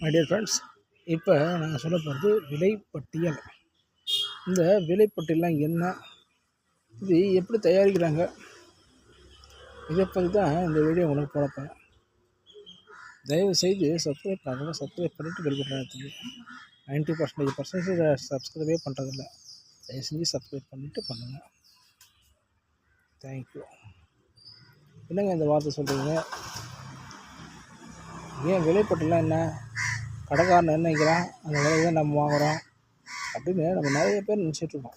My dear friends இப்போ நாங்கள் சொல்ல போகிறது விலைப்பட்டியல். இந்த விலைப்பட்டியல்லாம் என்ன? இது எப்படி தயாரிக்கிறாங்க? இதை பற்றி தான் இந்த வீடியோ உங்களுக்கு போடப்பேன் தயவு செய்து சப்ஸ்கிரைப் பண்ணாங்க சப்ஸ்கிரைப் பண்ணிவிட்டு பெல் நைன்ட்டி பர்சன்டேஜ் பர்சன்டேஜ் சப்ஸ்கிரைபே பண்ணுறதில்ல தயவு செஞ்சு சப்ஸ்கிரைப் பண்ணிவிட்டு பண்ணுங்கள் தேங்க்யூ என்னங்க இந்த வார்த்தை சொல்கிறீங்க ஏன் விலைப்பட்டியலாம் என்ன? கடைக்காரன் நிர்ணயிக்கிறான் அந்த விலையை தான் நம்ம வாங்குகிறோம் அப்படின்னு நம்ம நிறைய பேர் நினச்சிட்ருக்கோம்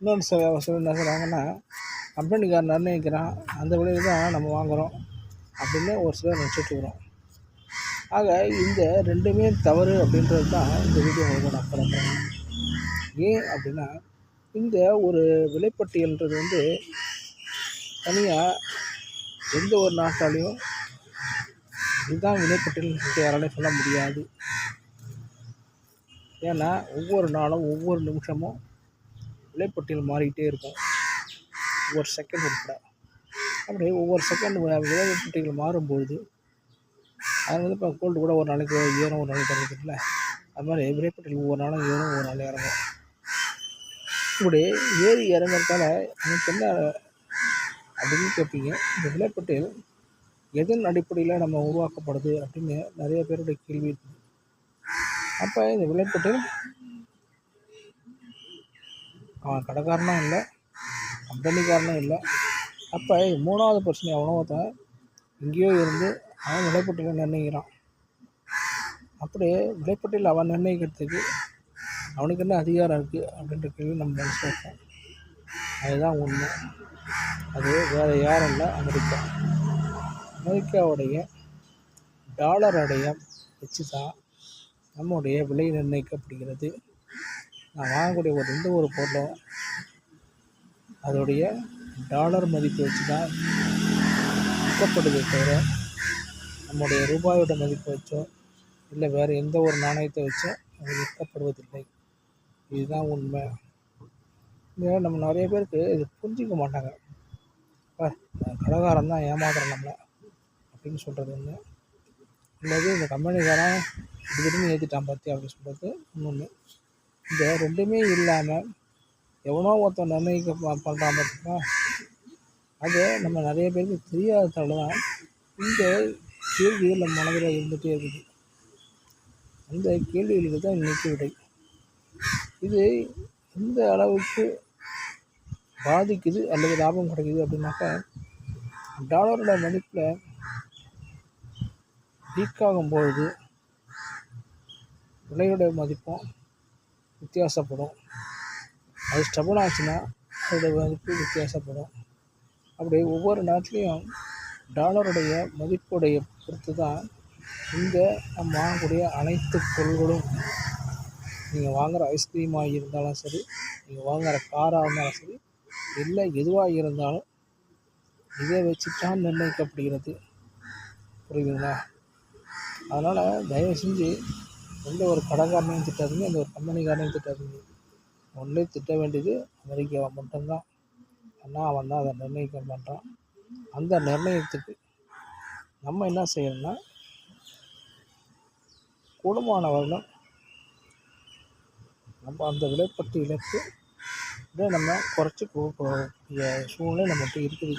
இன்னொன்று சில சில என்ன சொல்கிறாங்கன்னா கம்பெனிக்காரன் நிர்ணயிக்கிறான் அந்த விலையில் தான் நம்ம வாங்குகிறோம் அப்படின்னு ஒரு சிலர் நினச்சிட்ருக்குறோம் ஆக இந்த ரெண்டுமே தவறு அப்படின்றது தான் இந்த வீடியோ உங்களுக்கு நான் பண்ணுறேன் ஏன் அப்படின்னா இந்த ஒரு விலைப்பட்டியல்ன்றது வந்து தனியாக எந்த ஒரு நாட்டாலையும் இதுதான் விலைப்பட்டியல்னு யாராலே சொல்ல முடியாது. ஏன்னா ஒவ்வொரு நாளும் ஒவ்வொரு நிமிஷமும் விலைப்பட்டியல் மாறிக்கிட்டே இருக்கும். ஒவ்வொரு செகண்ட் உட்பட அப்படி ஒவ்வொரு செகண்ட் விலைப்பட்டியல் மாறும்பொழுது அது வந்து இப்போ கோல்டு கூட ஒரு நாளைக்கு ஏறும் ஒரு நாளைக்கு இறங்குதுல்ல அது மாதிரி விலைப்பட்டியல் ஒவ்வொரு நாளும் ஏறும் ஒவ்வொரு நாள் இறங்கும். இப்படி ஏறி இறங்குறதால எனக்கு என்ன அப்படின்னு கேட்பீங்க இந்த விலைப்பட்டியல் எதன் அடிப்படையில் நம்ம உருவாக்கப்படுது அப்படின்னு நிறைய பேருடைய கேள்வி இருக்குது அப்போ இந்த விலைப்பட்டியல் அவன் கடைக்காரனும் இல்லை கம்பெனிக்காரனும் இல்லை. அப்போ மூணாவது பிரச்சனை அவனோ ஒருத்தன் எங்கேயோ இருந்து அவன் விலைப்பட்டியலை நிர்ணயிக்கிறான். அப்படியே விலைப்பட்டியல் அவன் நிர்ணயிக்கிறதுக்கு அவனுக்கு என்ன அதிகாரம் இருக்குது அப்படின்ற கேள்வி நம்ம மனசில் அதுதான் உண்மை. அது வேறு யாரும் இல்லை அமெரிக்கா. அமெரிக்காவுடைய டாலர் அடையம் வச்சு தான் நம்முடைய விலை நிர்ணயிக்கப்படுகிறது. நான் வாங்கக்கூடிய ஒரு எந்த ஒரு பொருளும் அதோடைய டாலர் மதிப்பு வச்சு தான் விற்கப்படுதே தவிர நம்முடைய ரூபாயோட மதிப்பு வச்சோ இல்லை வேறு எந்த ஒரு நாணயத்தை வச்சோ அது விற்கப்படுவதில்லை. இதுதான் உண்மை. இங்கே நம்ம நிறைய பேருக்கு இது புரிஞ்சிக்க மாட்டாங்க. கடகாரம் தான் ஏமாத்துறான் நம்மளை. அப்படின்னு சொல்கிறது ஒன்று இல்லது இந்த கம்பெனிக்காரன் திடீர்னு ஏற்றிட்டான் பற்றி அப்படின்னு சொல்கிறது இன்னொன்று இந்த ரெண்டுமே இல்லாமல் எவனோ ஒருத்தன் நிர்ணயிக்க பண்ணுறான் பார்த்தீங்களா அது நம்ம நிறைய பேருக்கு தெரியாததால தான் இந்த கேள்விகள் நம்ம மனதில் இருந்துகிட்டே இருக்குது. அந்த கேள்விகளுக்கு தான் இன்றைக்கி விடை. இது எந்த அளவுக்கு பாதிக்குது அல்லது லாபம் கிடைக்குது அப்படின்னாக்கா டாலரோட மதிப்பில் வீக் ஆகும்பொழுது விலையோட மதிப்பும் வித்தியாசப்படும். அது ஸ்டபுள் ஆச்சுன்னா அதோட மதிப்பு வித்தியாசப்படும். அப்படி ஒவ்வொரு நாட்டிலையும் டாலருடைய மதிப்புடைய பொறுத்து தான் இங்கே நம்ம வாங்கக்கூடிய அனைத்து பொருள்களும் நீங்கள் வாங்குகிற ஐஸ்கிரீமாக இருந்தாலும் சரி நீங்கள் வாங்குகிற காராக இருந்தாலும் சரி இல்லை எதுவாக இருந்தாலும் இதை வச்சு தான் நிர்ணயிக்கப்படுகிறது. புரியுதுங்களா? அதனால் தயவு செஞ்சு எந்த ஒரு கடைக்காரனையும் திட்டாதீங்க எந்த ஒரு கம்பெனிக்காரனையும் திட்டாதீங்க. ஒன்லி திட்ட வேண்டியது அமெரிக்காவை மட்டும்தான். ஏன்னா அவன் தான் அதை நிர்ணயிக்க பண்ணுறான் அந்த நிர்ணயத்துக்கு நம்ம என்ன செய்யணும்னா கூடுமானவர்களும் நம்ம அந்த விலைப்பட்டியலுக்கு இதை நம்ம குறைச்சி கொடுக்கக்கூடிய சூழ்நிலை நம்மகிட்ட இருக்குது.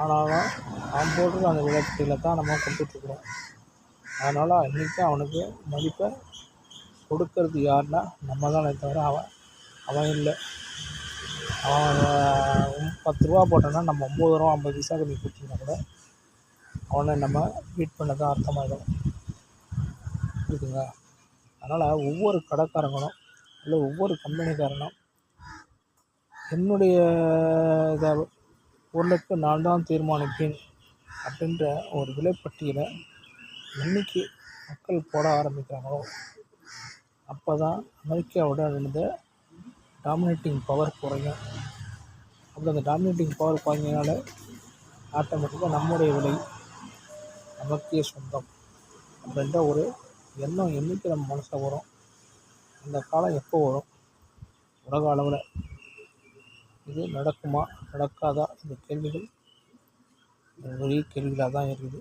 ஆனாலும் அவன் போடுற அந்த விலைப்பட்டியலை தான் நம்ம கொடுத்துட்ருக்குறோம் அதனால் இன்றைக்கி அவனுக்கு மதிப்பை கொடுக்கறது யாருன்னா நம்ம தானே தவிர அவன் அவன் இல்லை. அவன் பத்து ரூபா போட்டோன்னா நம்ம ஒம்பது ரூபா ஐம்பது பைசா கம்மி கொடுத்தீங்கன்னா கூட அவனை நம்ம பீட் பண்ண தான் அர்த்தமாகிடும் இருக்குங்க அதனால் ஒவ்வொரு கடைக்காரங்களும் இல்லை ஒவ்வொரு கம்பெனிக்காரனும் என்னுடைய இதை பொருளுக்கு நான் தான் தீர்மானிப்பேன் அப்படின்ற ஒரு விலைப்பட்டியலை என்றைக்கு மக்கள் போட ஆரம்பிக்கிறாங்களோ அப்போ தான் அமெரிக்காவுடன் இருந்த டாமினேட்டிங் பவர் குறையும். அப்படி அந்த டாமினேட்டிங் பவர் குறைஞ்சனால ஆட்டோமேட்டிக்காக நம்முடைய விலை நமக்கே சொந்தம். அப்படின்ற ஒரு எண்ணம் என்றைக்கு நம்ம மனசில் வரும்? அந்த காலம் எப்போ வரும்? உலக அளவில் இது நடக்குமா நடக்காதா? இந்த கேள்விகள் பெரிய கேள்விகளாக தான் இருக்குது.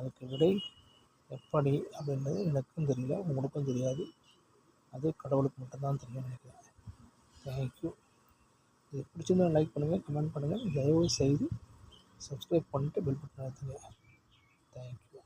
அதுக்கு விடை எப்படி அப்படின்றது எனக்கும் தெரியல உங்களுக்கும் தெரியாது. அது கடவுளுக்கு மட்டும்தான் தெரியும் நினைக்கிறேன். தேங்க்யூ இது பிடிச்சிருந்தா லைக் பண்ணுங்கள் கமெண்ட் பண்ணுங்கள் தயவு செய்து சப்ஸ்கிரைப் பண்ணிட்டு பெல் பட்டன் அழுத்துங்க. தேங்க்யூ